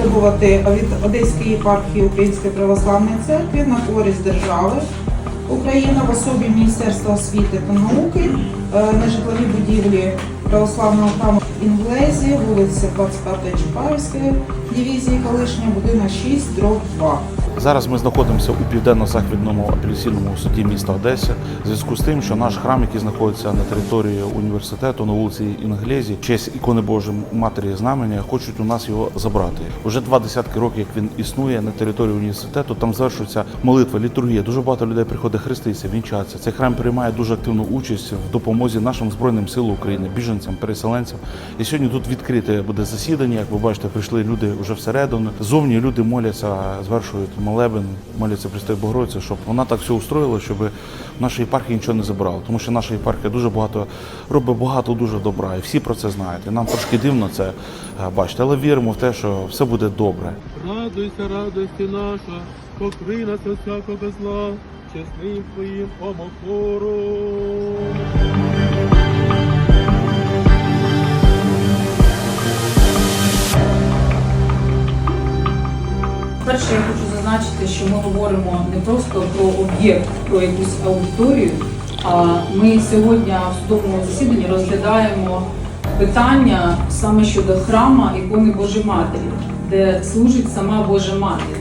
витребувати від Одеської єпархії Української православної церкви на користь держави Україна в особі Міністерства освіти та науки на житловій будівлі православного храму Інглезі, вулиця 25 Чапаївської дивізії колишня, будинок 6, дроб 2. Зараз ми знаходимося у південно-західному апеляційному суді міста Одеси в зв'язку з тим, що наш храм, який знаходиться на території університету на вулиці Інглезі, честь ікони Божої Матері Знамення, хочуть у нас його забрати. Уже два десятки років, як він існує на території університету. Там завершується молитва, літургія. Дуже багато людей приходить хреститися, вінчатися. Цей храм приймає дуже активну участь в допомозі нашим збройним силам України, біженцям, переселенцям. І сьогодні тут відкрите буде засідання. Як ви бачите, прийшли люди вже всередину. Зовні люди моляться, звершують молебен, моляться Престої Богородиці, щоб вона так все устроїла, щоб наша єпархія нічого не забрала. Тому що наша єпархія дуже багато робить багато дуже добра, і всі про це знають. І нам трошки дивно це е, бачити, але віримо в те, що все буде добре. Радуйся, радості наша, покрий нас всякого зла, чесним твоїм омофором. Що ми говоримо не просто про об'єкт, про якусь аудиторію, а ми сьогодні в судовому засіданні розглядаємо питання саме щодо храма ікони Божої Матері, де служить сама Божа Матір,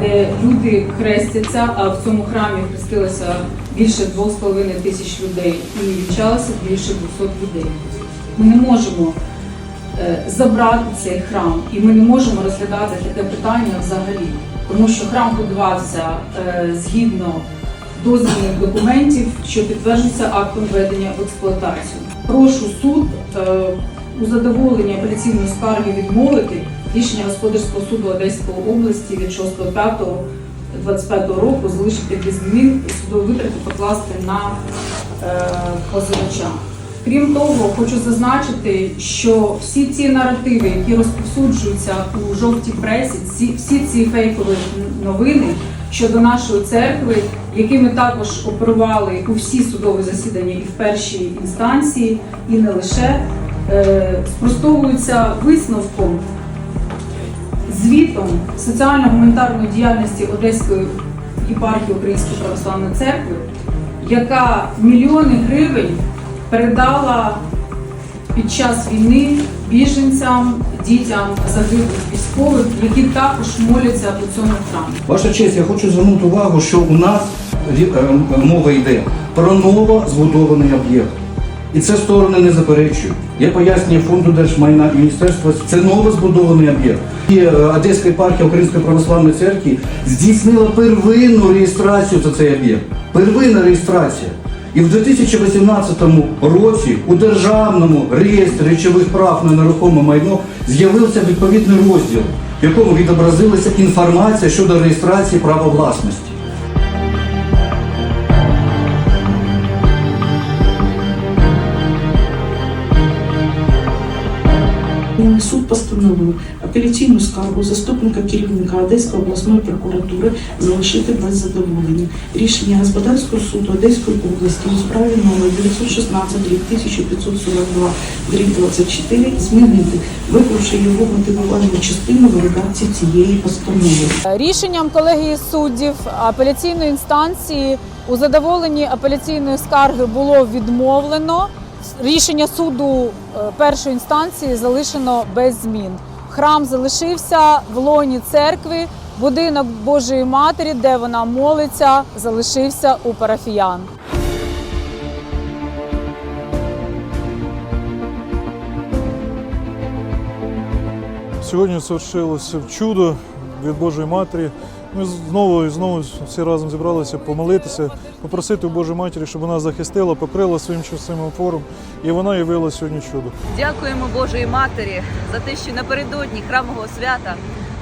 де люди хрестяться, а в цьому храмі хрестилося більше 2,5 тисяч людей і вінчалося більше 200 людей. Ми не можемо е, забрати цей храм, і ми не можемо розглядати таке питання взагалі, тому що храм будувався е, згідно дозвільних документів, що підтверджується актом введення в експлуатацію. Прошу суд е, у задоволенні апеляційної скарги відмовити рішення господарського суду Одеської області від 6.5.25 року залишити без змін судові витрати покласти на е, позивача. Крім того, хочу зазначити, що всі ці наративи, які розповсюджуються у жовтій пресі, всі ці фейкові новини щодо нашої церкви, якими також оперували у всі судові засідання і в першій інстанції, і не лише, е, спростовуються висновком звітом соціально-гуманітарної діяльності Одеської єпархії Української православної церкви, яка мільйони гривень передала під час війни біженцям, дітям загиблих військових, які також моляться у цьому храмі. Ваша честь, я хочу звернути увагу, що у нас е, мова йде про ново збудований об'єкт. І це сторони не заперечують. Я пояснюю фонду держмайна і міністерства, це ново збудований об'єкт. І е, Одеська єпархія Української православної церкви здійснила первинну реєстрацію за цей об'єкт. Первинна реєстрація. І в 2018 році у державному реєстрі речових прав на нерухоме майно з'явився відповідний розділ, в якому відобразилася інформація щодо реєстрації права власності. Апеляційний суд постановив апеляційну скаргу заступника керівника Одеської обласної прокуратури залишити без задоволення. Рішення господарського суду Одеської області у справі номер 916 1542 24 змінити, виклавши його мотивувальну частину в редакції цієї постанови. Рішенням колегії суддів апеляційної інстанції у задоволенні апеляційної скарги було відмовлено. Рішення суду е, першої інстанції залишено без змін. Храм залишився в лоні церкви, будинок Божої Матері, де вона молиться, залишився у парафіян. Сьогодні совершилося чудо від Божої Матері. Ми знову і знову всі разом зібралися помолитися, попросити у Божої Матері, щоб вона захистила, покрила своїм часовим опором, і вона явила сьогодні чудо. Дякуємо Божої Матері за те, що напередодні храмового свята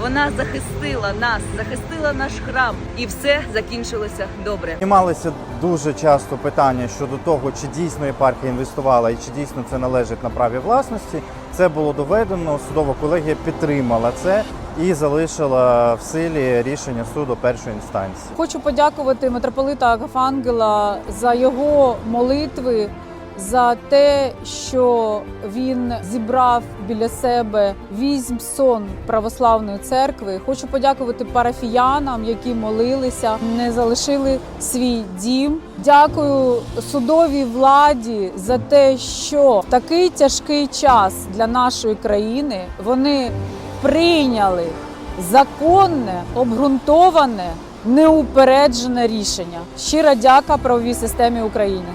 вона захистила нас, захистила наш храм, і все закінчилося добре. Піднімалися дуже часто питання щодо того, чи дійсно єпархія інвестувала і чи дійсно це належить на праві власності. Це було доведено. Судова колегія підтримала це і залишила в силі рішення суду першої інстанції. Хочу подякувати митрополита Агафангела за його молитви за те, що він зібрав біля себе візьм сон православної церкви. Хочу подякувати парафіянам, які молилися, не залишили свій дім. Дякую судовій владі за те, що в такий тяжкий час для нашої країни вони прийняли законне, обґрунтоване, неупереджене рішення. Щира дяка правовій системі України.